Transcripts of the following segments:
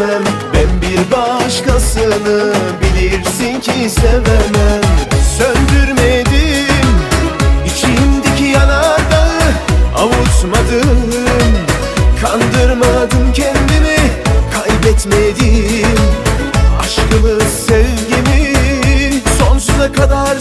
ki etmem Ben bir başkasını Bilirsin ki sevemem. Söndürmedim İçimdeki yanardağı Avutmadım. Kandırmadım kendimi Kaybetmedim. Aşkımı sevgimi Sonsuza kadar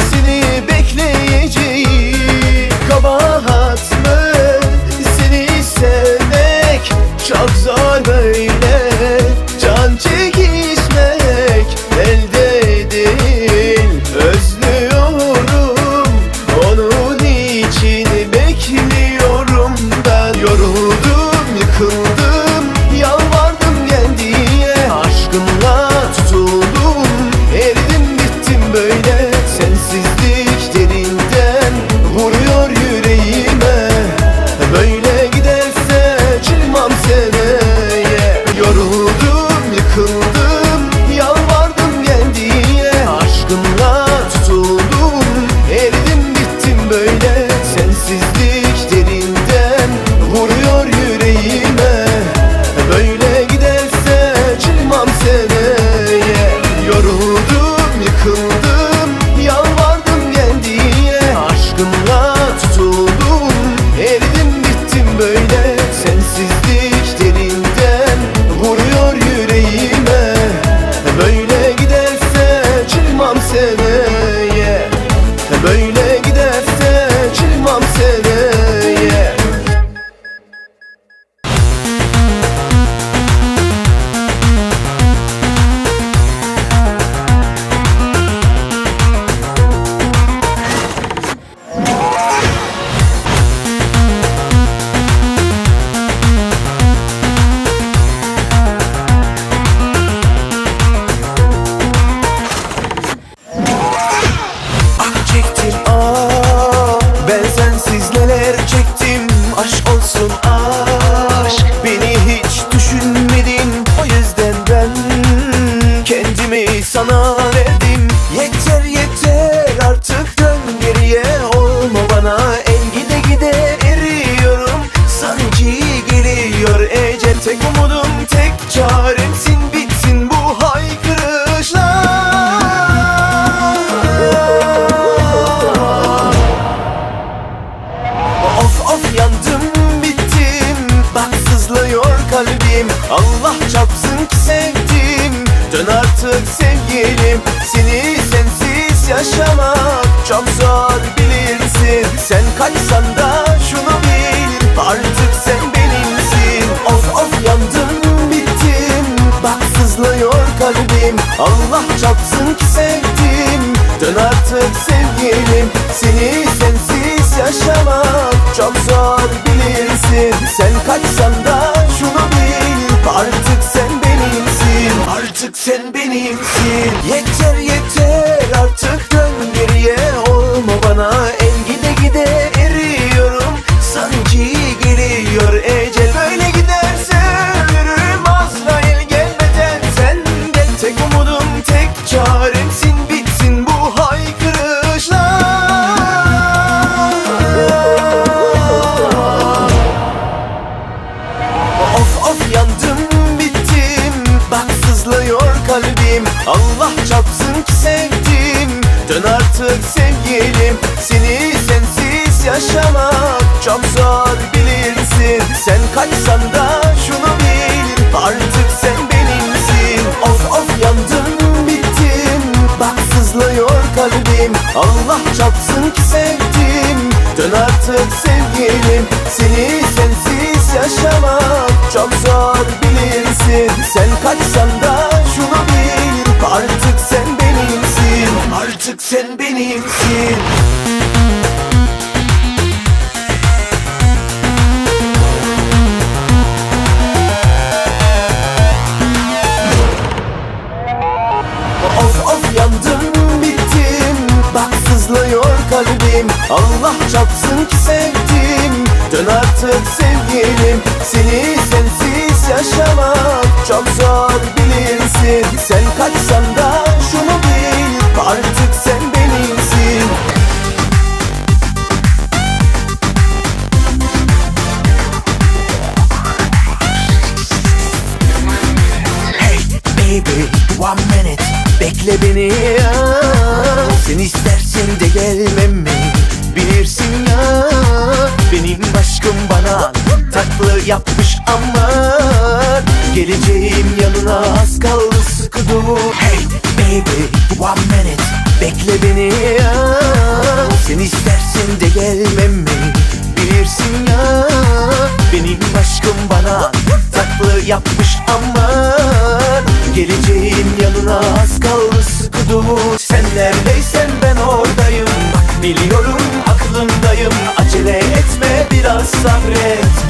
Aşk olsun aşk artık sevgilim. Seni sensiz yaşamak Çok zor bilirsin. Sen kaçsan da şunu bil Artık sen benimsin. Of of yandım bittim. Bak sızlıyor kalbim. Allah çapsın ki sevdim. Dön artık sevgilim. Seni sensiz yaşamak Çok zor bilirsin. Sen kaçsan benimsin Yeter kalbim Allah çapsın ki sevdim. Dön artık sevgilim. Seni sensiz yaşamak Çok zor bilirsin. Sen kaçsan da şunu bil. Artık sen benimsin. Of of yandım bittim. Bak sızlıyor kalbim. Allah çapsın ki sevdim. Dön artık sevgilim. Seni sensiz yaşamak Çok zor bilirsin. Sen kaçsan da şunu bil Artık sen benimsin. Artık sen benimsin. Of of yandım bittim. Bak sızlıyor kalbim. Allah çapsın ki sevdim. Dön artık sevgilim. Seni sensiz yaşamak Çok zor kaçsam da şunu bil Artık sen benimsin. Hey baby one minute. Bekle beni. Ya Sen istersen de gelmem mi? Bilirsin ya. Benim aşkım bana Tatlı yapmış ama Geleceğim yanına az kaldı dur Hey baby one minute. Bekle beni. Sen istersin de gelmem mi? Bilirsin ya. Benim aşkım bana Taklı yapmış ama Geleceğim yanına az kaldı sıkı dur Sen neredeysen ben oradayım. Bak biliyorum aklımdayım Acele etme biraz sabret